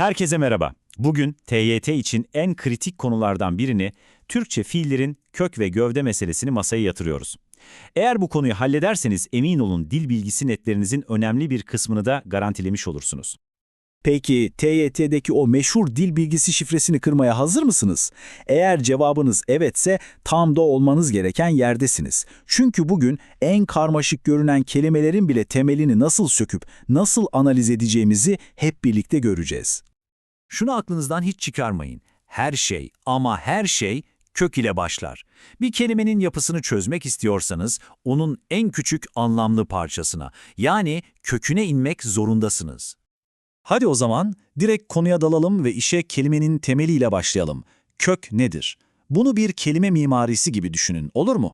Herkese merhaba. Bugün TYT için en kritik konulardan birini Türkçe fiillerin kök ve gövde meselesini masaya yatırıyoruz. Eğer bu konuyu hallederseniz emin olun dil bilgisi netlerinizin önemli bir kısmını da garantilemiş olursunuz. Peki TYT'deki o meşhur dil bilgisi şifresini kırmaya hazır mısınız? Eğer cevabınız evetse tam da olmanız gereken yerdesiniz. Çünkü bugün en karmaşık görünen kelimelerin bile temelini nasıl söküp nasıl analiz edeceğimizi hep birlikte göreceğiz. Şunu aklınızdan hiç çıkarmayın. Her şey ama her şey kök ile başlar. Bir kelimenin yapısını çözmek istiyorsanız onun en küçük anlamlı parçasına yani köküne inmek zorundasınız. Hadi o zaman direkt konuya dalalım ve işe kelimenin temeliyle başlayalım. Kök nedir? Bunu bir kelime mimarisi gibi düşünün, olur mu?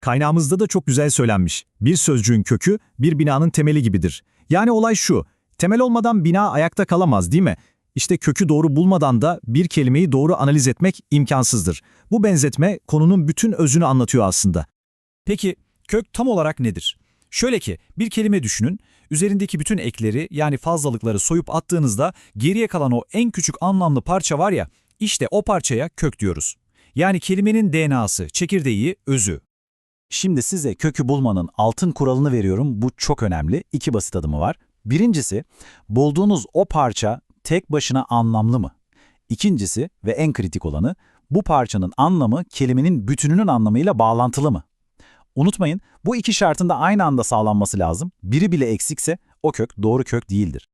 Kaynağımızda da çok güzel söylenmiş. Bir sözcüğün kökü bir binanın temeli gibidir. Yani olay şu, temel olmadan bina ayakta kalamaz değil mi? İşte kökü doğru bulmadan da bir kelimeyi doğru analiz etmek imkansızdır. Bu benzetme konunun bütün özünü anlatıyor aslında. Peki kök tam olarak nedir? Şöyle ki bir kelime düşünün, üzerindeki bütün ekleri yani fazlalıkları soyup attığınızda geriye kalan o en küçük anlamlı parça var ya, işte o parçaya kök diyoruz. Yani kelimenin DNA'sı, çekirdeği, özü. Şimdi size kökü bulmanın altın kuralını veriyorum. Bu çok önemli. İki basit adımı var. Birincisi, bulduğunuz o parça tek başına anlamlı mı? İkincisi ve en kritik olanı, bu parçanın anlamı kelimenin bütününün anlamıyla bağlantılı mı? Unutmayın, bu iki şartın da aynı anda sağlanması lazım. Biri bile eksikse o kök doğru kök değildir.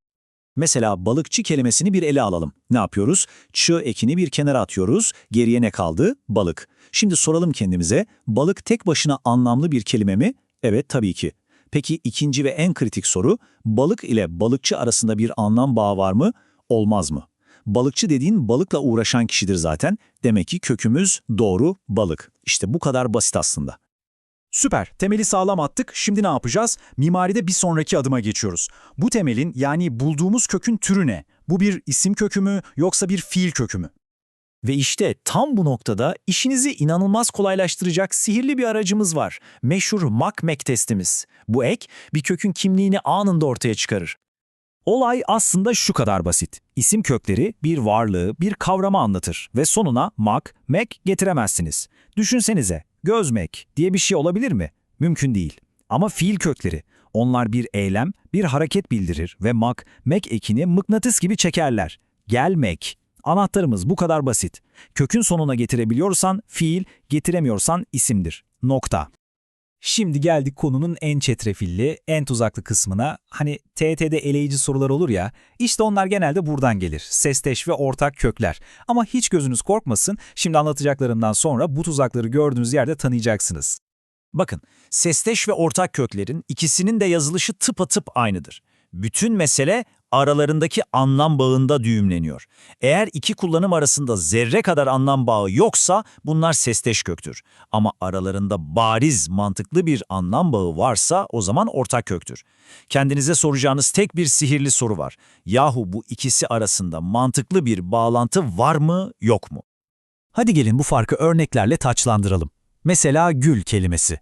Mesela balıkçı kelimesini bir ele alalım. Ne yapıyoruz? Çı ekini bir kenara atıyoruz. Geriye ne kaldı? Balık. Şimdi soralım kendimize, balık tek başına anlamlı bir kelime mi? Evet tabii ki. Peki ikinci ve en kritik soru, balık ile balıkçı arasında bir anlam bağı var mı? Olmaz mı? Balıkçı dediğin balıkla uğraşan kişidir zaten. Demek ki kökümüz doğru balık. İşte bu kadar basit aslında. Süper, temeli sağlam attık. Şimdi ne yapacağız? Mimaride bir sonraki adıma geçiyoruz. Bu temelin yani bulduğumuz kökün türü ne? Bu bir isim kökü mü yoksa bir fiil kökü mü? Ve işte tam bu noktada işinizi inanılmaz kolaylaştıracak sihirli bir aracımız var. Meşhur MAC-MEC testimiz. Bu ek bir kökün kimliğini anında ortaya çıkarır. Olay aslında şu kadar basit. İsim kökleri bir varlığı, bir kavramı anlatır ve sonuna mak, mek getiremezsiniz. Düşünsenize, gözmek diye bir şey olabilir mi? Mümkün değil. Ama fiil kökleri, onlar bir eylem, bir hareket bildirir ve mak, mek ekini mıknatıs gibi çekerler. Gelmek. Anahtarımız bu kadar basit. Kökün sonuna getirebiliyorsan fiil, getiremiyorsan isimdir. Nokta. Şimdi geldik konunun en çetrefilli, en tuzaklı kısmına. Hani TET'de eleyici sorular olur ya, işte onlar genelde buradan gelir. Sesteş ve ortak kökler. Ama hiç gözünüz korkmasın, şimdi anlatacaklarımdan sonra bu tuzakları gördüğünüz yerde tanıyacaksınız. Bakın, sesteş ve ortak köklerin ikisinin de yazılışı tıpatıp aynıdır. Bütün mesele aralarındaki anlam bağında düğümleniyor. Eğer iki kullanım arasında zerre kadar anlam bağı yoksa bunlar sesteş köktür. Ama aralarında bariz, mantıklı bir anlam bağı varsa o zaman ortak köktür. Kendinize soracağınız tek bir sihirli soru var. Yahu bu ikisi arasında mantıklı bir bağlantı var mı, yok mu? Hadi gelin bu farkı örneklerle taçlandıralım. Mesela gül kelimesi.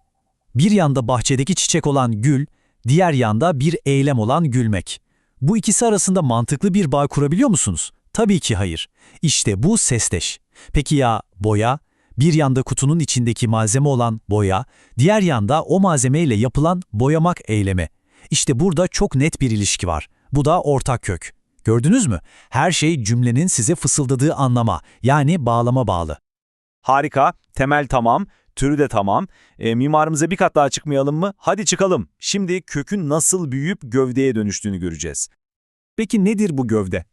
Bir yanda bahçedeki çiçek olan gül, diğer yanda bir eylem olan gülmek. Bu ikisi arasında mantıklı bir bağ kurabiliyor musunuz? Tabii ki hayır. İşte bu sesteş. Peki ya boya? Bir yanda kutunun içindeki malzeme olan boya, diğer yanda o malzemeyle yapılan boyamak eylemi. İşte burada çok net bir ilişki var. Bu da ortak kök. Gördünüz mü? Her şey cümlenin size fısıldadığı anlama, yani bağlama bağlı. Harika, temel tamam, türü de tamam. E, mimarımıza bir kat daha çıkmayalım mı? Hadi çıkalım. Şimdi kökün nasıl büyüyüp gövdeye dönüştüğünü göreceğiz. Peki nedir bu gövde?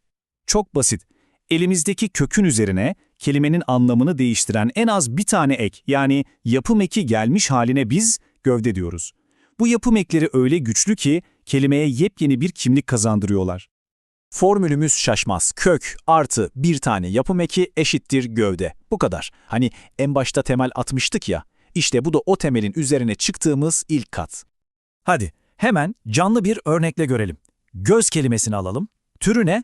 Çok basit. Elimizdeki kökün üzerine kelimenin anlamını değiştiren en az bir tane ek yani yapım eki gelmiş haline biz gövde diyoruz. Bu yapım ekleri öyle güçlü ki kelimeye yepyeni bir kimlik kazandırıyorlar. Formülümüz şaşmaz. Kök artı bir tane yapım eki eşittir gövde. Bu kadar. Hani en başta temel atmıştık ya. İşte bu da o temelin üzerine çıktığımız ilk kat. Hadi hemen canlı bir örnekle görelim. Göz kelimesini alalım. Türü ne?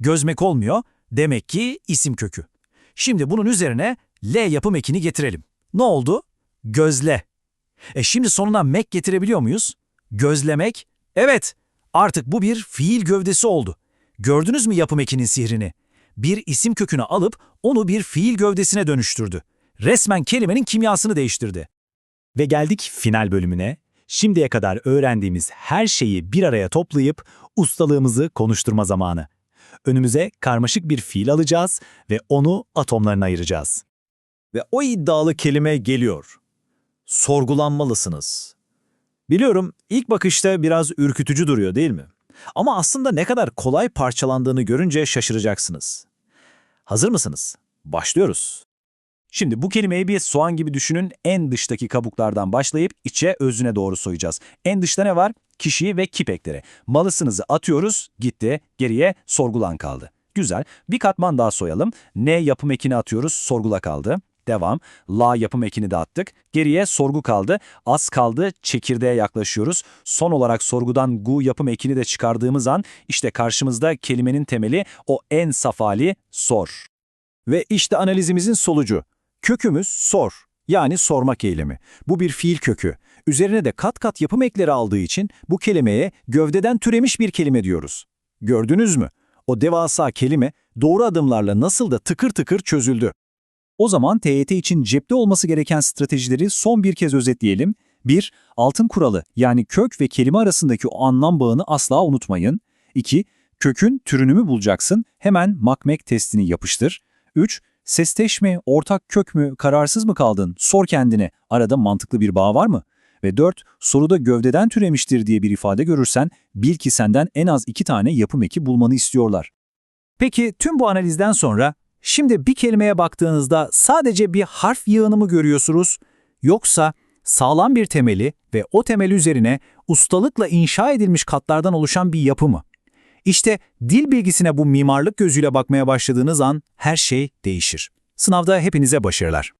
Gözmek olmuyor. Demek ki isim kökü. Şimdi bunun üzerine L yapım ekini getirelim. Ne oldu? Gözle. E şimdi sonuna mek getirebiliyor muyuz? Gözlemek. Evet. Artık bu bir fiil gövdesi oldu. Gördünüz mü yapım ekinin sihrini? Bir isim kökünü alıp onu bir fiil gövdesine dönüştürdü. Resmen kelimenin kimyasını değiştirdi. Ve geldik final bölümüne. Şimdiye kadar öğrendiğimiz her şeyi bir araya toplayıp ustalığımızı konuşturma zamanı. Önümüze karmaşık bir fiil alacağız ve onu atomlarına ayıracağız. Ve o iddialı kelime geliyor. Sorgulanmalısınız. Biliyorum ilk bakışta biraz ürkütücü duruyor değil mi? Ama aslında ne kadar kolay parçalandığını görünce şaşıracaksınız. Hazır mısınız? Başlıyoruz. Şimdi bu kelimeyi bir soğan gibi düşünün. En dıştaki kabuklardan başlayıp içe özüne doğru soyacağız. En dışta ne var? Kişi ve kip ekleri. Malısınızı atıyoruz, gitti. Geriye sorgulan kaldı. Güzel. Bir katman daha soyalım. Ne yapım ekini atıyoruz, sorgula kaldı. Devam. La yapım ekini de attık. Geriye sorgu kaldı. Az kaldı, çekirdeğe yaklaşıyoruz. Son olarak sorgudan gu yapım ekini de çıkardığımız an işte karşımızda kelimenin temeli o en saf hali sor. Ve işte analizimizin sonucu. Kökümüz sor, yani sormak eylemi. Bu bir fiil kökü. Üzerine de kat kat yapım ekleri aldığı için bu kelimeye gövdeden türemiş bir kelime diyoruz. Gördünüz mü? O devasa kelime doğru adımlarla nasıl da tıkır tıkır çözüldü. O zaman TYT için cepte olması gereken stratejileri son bir kez özetleyelim. 1. Altın kuralı yani kök ve kelime arasındaki o anlam bağını asla unutmayın. 2. Kökün türünü mü bulacaksın? Hemen MACMEC testini yapıştır. 3. Sesteş mi, ortak kök mü, kararsız mı kaldın? Sor kendine. Arada mantıklı bir bağ var mı? Ve 4. Soruda gövdeden türemiştir diye bir ifade görürsen bil ki senden en az iki tane yapım eki bulmanı istiyorlar. Peki tüm bu analizden sonra şimdi bir kelimeye baktığınızda sadece bir harf yığını mı görüyorsunuz yoksa sağlam bir temeli ve o temel üzerine ustalıkla inşa edilmiş katlardan oluşan bir yapı mı? İşte dil bilgisine bu mimarlık gözüyle bakmaya başladığınız an her şey değişir. Sınavda hepinize başarılar.